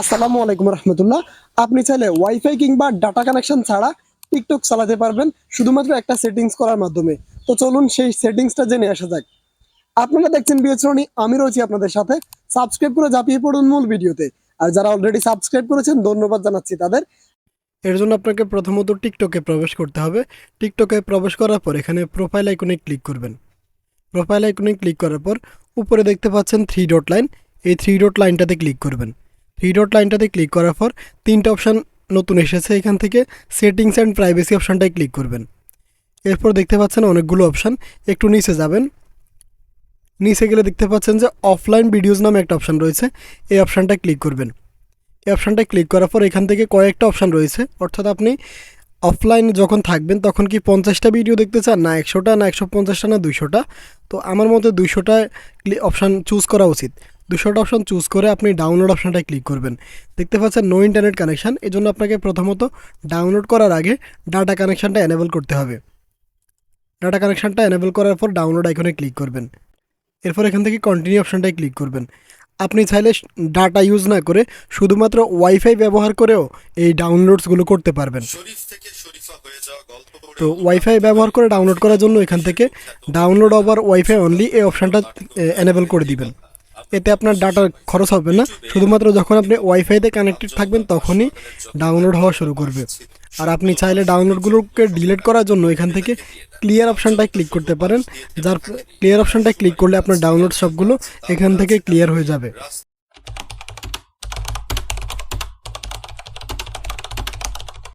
আসসালামু আলাইকুম রহমতুল্লাহ। আপনি চাইলে ওয়াইফাই কিংবা ডাটা কানেকশন ছাড়া টিকটক চালাতে পারবেন, শুধুমাত্র একটা সেটিংস করার মাধ্যমে। তো চলুন সেই সেটিংসটা জেনে আসা যাক। আপনারা দেখছেন বিয়েচরণী আমি রয়েছি আপনাদের সাথে। সাবস্ক্রাইব করে ঝাঁপিয়ে পড়ুন মূল ভিডিওতে। আর যারা অলরেডি সাবস্ক্রাইব করেছেন, ধন্যবাদ জানাচ্ছি তাদের। এর জন্য আপনাকে প্রথমত টিকটকে প্রবেশ করতে হবে। টিকটকে প্রবেশ করার পর এখানে প্রোফাইল আইকনে ক্লিক করবেন। প্রোফাইল আইকনে ক্লিক করার পর উপরে দেখতে পাচ্ছেন থ্রি ডট লাইন এই থ্রি ডট লাইনটাতে ক্লিক করবেন। থ্রি লাইনটাতে ক্লিক করার পর তিনটা অপশান নতুন এসেছে এখান থেকে সেটিংস অ্যান্ড প্রাইভেসি অপশানটায় ক্লিক করবেন। এরপর দেখতে পাচ্ছেন অনেকগুলো অপশান একটু নিচে যাবেন। নিচে গেলে দেখতে পাচ্ছেন যে অফলাইন ভিডিওজ নামে একটা অপশান রয়েছে, এই অপশানটা ক্লিক করবেন। এই অপশানটা ক্লিক করার পর এখান থেকে কয়েকটা অপশান রয়েছে, অর্থাৎ আপনি অফলাইন যখন থাকবেন তখন কি পঞ্চাশটা ভিডিও দেখতে চান, না একশোটা, না একশো পঞ্চাশটা, না দুশোটা তো আমার মতে দুইশোটা অপশান চুজ করা উচিত। দুশোটা অপশান চুজ করে আপনি ডাউনলোড অপশানটায় ক্লিক করবেন। দেখতে পাচ্ছেন নো ইন্টারনেট কানেকশান এই জন্য আপনাকে প্রথমত ডাউনলোড করার আগে ডাটা কানেকশানটা এনেবল করতে হবে। ডাটা কানেকশানটা এনেবল করার পর ডাউনলোড আইকনে ক্লিক করবেন। এরপর এখান থেকে কন্টিনিউ অপশানটায় ক্লিক করবেন। আপনি চাইলে ডাটা ইউজ না করে শুধুমাত্র ওয়াইফাই ব্যবহার করেও এই ডাউনলোডসগুলো করতে পারবেন। তো ওয়াইফাই ব্যবহার করে ডাউনলোড করার জন্য এখান থেকে ডাউনলোড ওভার ওয়াইফাই অনলি এই অপশানটা এনেবল করে দিবেন। এতে আপনার ডাটার খরচ হবে না। শুধুমাত্র যখন আপনি ওয়াইফাইতে কানেক্টেড থাকবেন, তখনই ডাউনলোড হওয়া শুরু করবে। আর আপনি চাইলে ডাউনলোডগুলোকে ডিলিট করার জন্য এখান থেকে ক্লিয়ার অপশানটায় ক্লিক করতে পারেন। যার ক্লিয়ার অপশানটায় ক্লিক করলে আপনার ডাউনলোড সবগুলো এখান থেকে ক্লিয়ার হয়ে যাবে।